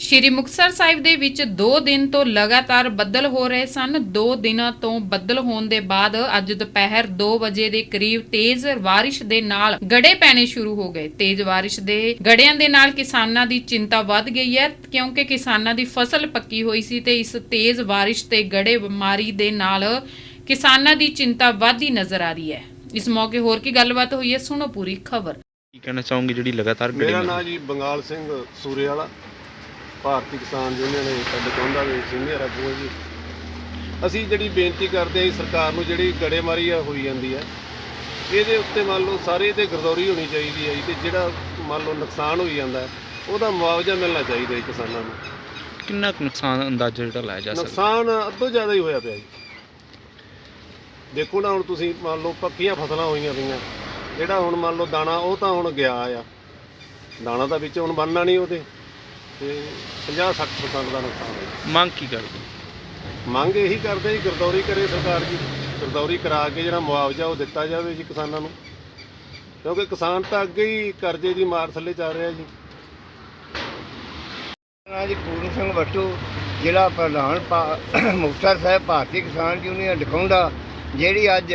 ਸ਼੍ਰੀ ਮੁਕਤਸਰ ਸਾਹਿਬ ਦੇ ਵਿੱਚ 2 ਦਿਨ ਤੋਂ ਲਗਾਤਾਰ ਬੱਦਲ ਹੋ ਰਹੇ ਸਨ। 2 ਦਿਨਾਂ ਤੋਂ ਬੱਦਲ ਹੋਣ ਦੇ ਬਾਅਦ ਅੱਜ ਦੁਪਹਿਰ 2 ਵਜੇ ਦੇ ਕਰੀਬ ਤੇਜ਼ ਬਾਰਿਸ਼ ਦੇ ਨਾਲ ਗੜੇ ਪੈਣੇ ਸ਼ੁਰੂ ਹੋ ਗਏ। ਤੇਜ਼ ਬਾਰਿਸ਼ ਦੇ ਗੜਿਆਂ ਦੇ ਨਾਲ ਕਿਸਾਨਾਂ ਦੀ ਚਿੰਤਾ ਵੱਧ ਗਈ ਹੈ ਕਿਉਂਕਿ ਕਿਸਾਨਾਂ ਦੀ ਫਸਲ ਪੱਕੀ ਹੋਈ ਸੀ ਤੇ ਇਸ ਤੇਜ਼ ਬਾਰਿਸ਼ ਤੇ ਗੜੇ ਬਿਮਾਰੀ ਦੇ ਨਾਲ ਕਿਸਾਨਾਂ ਦੀ ਚਿੰਤਾ ਵੱਧਦੀ ਨਜ਼ਰ ਆ ਰਹੀ ਹੈ। ਇਸ ਮੌਕੇ ਹੋਰ ਕੀ ਗੱਲਬਾਤ ਹੋਈ ਹੈ ਸੁਣੋ ਪੂਰੀ ਖਬਰ। ਕੀ ਕਹਿਣਾ ਚਾਹੋਗੇ ਜਿਹੜੀ ਲਗਾਤਾਰ ਮੇਰਾ ਨਾਮ ਜੀ ਬੰਗਾਲ ਸਿੰਘ ਸੂਰੇ ਵਾਲਾ ਭਾਰਤੀ ਕਿਸਾਨ ਯੂਨੀਅਨ ਦੇ ਪਿੰਡ ਚੌਂਦਾ ਦੇ ਸੀਨੀਅਰ ਆਗੂ ਹਾਂ ਜੀ। ਅਸੀਂ ਜਿਹੜੀ ਬੇਨਤੀ ਕਰਦੇ ਹਾਂ ਸਰਕਾਰ ਨੂੰ ਜਿਹੜੀ ਗੜੇਮਾਰੀ ਆ ਹੋਈ ਜਾਂਦੀ ਹੈ ਇਹਦੇ ਉੱਤੇ ਮੰਨ ਲਓ ਸਾਰੇ ਤੇ ਗਰਦੌਰੀ ਹੋਣੀ ਚਾਹੀਦੀ ਹੈ ਜੀ ਤੇ ਜਿਹੜਾ ਮੰਨ ਲਓ ਨੁਕਸਾਨ ਹੋਈ ਜਾਂਦਾ ਹੈ, ਉਹਦਾ ਮੁਆਵਜ਼ਾ ਮਿਲਣਾ ਚਾਹੀਦਾ ਜੀ ਕਿਸਾਨਾਂ ਨੂੰ। ਕਿੰਨਾ ਕੁ ਨੁਕਸਾਨ ਅੰਦਾਜ਼ਾ ਜਿਹੜਾ ਲਾਇਆ ਜਾ ਸਕਦਾ? ਨੁਕਸਾਨ ਅੱਧੋ ਜ਼ਿਆਦਾ ਹੀ ਹੋਇਆ ਪਿਆ ਜੀ। ਦੇਖੋ ਨਾ ਹੁਣ ਤੁਸੀਂ ਮੰਨ ਲਓ ਪੱਕੀਆਂ ਫਸਲਾਂ ਹੋਈਆਂ ਪਈਆਂ ਜਿਹੜਾ ਹੁਣ ਮੰਨ ਲਓ ਦਾਣਾ ਉਹ ਤਾਂ ਹੁਣ ਗਿਆ ਆ। ਦਾਣਾ ਤਾਂ ਵਿੱਚ ਹੁਣ ਬਣਨਾ ਨਹੀਂ ਉਹਦੇ। ਤੇ 50 60% ਦਾ ਨੁਕਸਾਨ ਮੰਗ ਕੀ ਕਰਦੇ? ਮੰਗ ਇਹੀ ਕਰਦੇ ਜੀ ਗਰਦੌਰੀ ਕਰੇ ਸਰਕਾਰ ਜੀ। ਗਰਦੌਰੀ ਕਰਾ ਕੇ ਜਿਹੜਾ ਮੁਆਵਜ਼ਾ ਉਹ ਦਿੱਤਾ ਜਾਵੇ ਜੀ ਕਿਸਾਨਾਂ ਨੂੰ। ਕਿਉਂਕਿ ਕਿਸਾਨ ਤਾਂ ਅੱਗੇ ਹੀ ਕਰਜ਼ੇ ਦੀ ਮਾਰ ਥੱਲੇ ਚੱਲ ਰਿਹਾ ਜੀ। ਜੀ ਪੂਰਨ ਸਿੰਘ ਵੱਟੂ ਜ਼ਿਲ੍ਹਾ ਪ੍ਰਧਾਨ ਭਾ- ਮੁਕਤਸਰ ਸਾਹਿਬ ਭਾਰਤੀ ਕਿਸਾਨ ਯੂਨੀਅਨ ਡਕਾਉਂਦਾ ਜਿਹੜੀ ਅੱਜ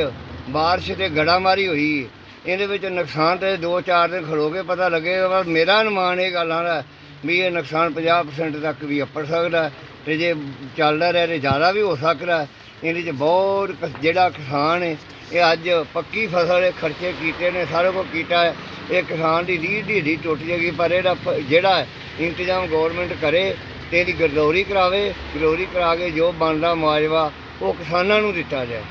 ਬਾਰਿਸ਼ ਤੇ ਗੜਾਮਾਰੀ ਹੋਈ। ਇਹਦੇ ਵਿੱਚ ਨੁਕਸਾਨ ਤੇ 2-4 ਦਿਨ ਖਲੋਗੇ ਪਤਾ ਲੱਗੇਗਾ ਪਰ ਮੇਰਾ ਅਨੁਮਾਨ ਇਹ ਗੱਲਾਂ ਦਾ ਵੀ ਇਹ ਨੁਕਸਾਨ 50% ਤੱਕ ਵੀ ਅੱਪੜ ਸਕਦਾ ਤੇ ਜੇ ਚੱਲਦਾ ਰਹੇ ਤੇ ਜ਼ਿਆਦਾ ਵੀ ਹੋ ਸਕਦਾ ਇਹਦੇ 'ਚ ਬਹੁਤ ਕਿਸ- ਜਿਹੜਾ ਕਿਸਾਨ ਹੈ ਇਹ ਅੱਜ ਪੱਕੀ ਫਸਲ ਦੇ ਖਰਚੇ ਕੀਤੇ ਨੇ ਸਾਰੇ ਕੋ ਕੀਤਾ ਹੈ। ਇਹ ਕਿਸਾਨ ਦੀ ਰੀढ़ ਦੀ ਹੱਡੀ ਟੁੱਟ ਜਾਏਗੀ ਪਰ ਇਹਦਾ ਪ- ਜਿਹੜਾ ਹੈ, ਇੰਤਜ਼ਾਮ ਗਵਰਨਮੈਂਟ ਕਰੇ ਤੇ ਇਹਦੀ ਗਰਦੌਰੀ ਕਰਾਵੇ ਗਰਦੌਰੀ ਕਰਾ ਕੇ ਜੋ ਬਣਦਾ ਮੁਆਵਜ਼ਾ ਉਹ ਕਿਸਾਨਾਂ ਨੂੰ ਦਿੱਤਾ ਜਾਏ।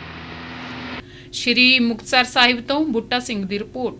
ਸ਼੍ਰੀ ਮੁਕਤਸਰ ਸਾਹਿਬ ਤੋਂ ਬੁੱਟਾ ਸਿੰਘ ਦੀ ਰਿਪੋਰਟ।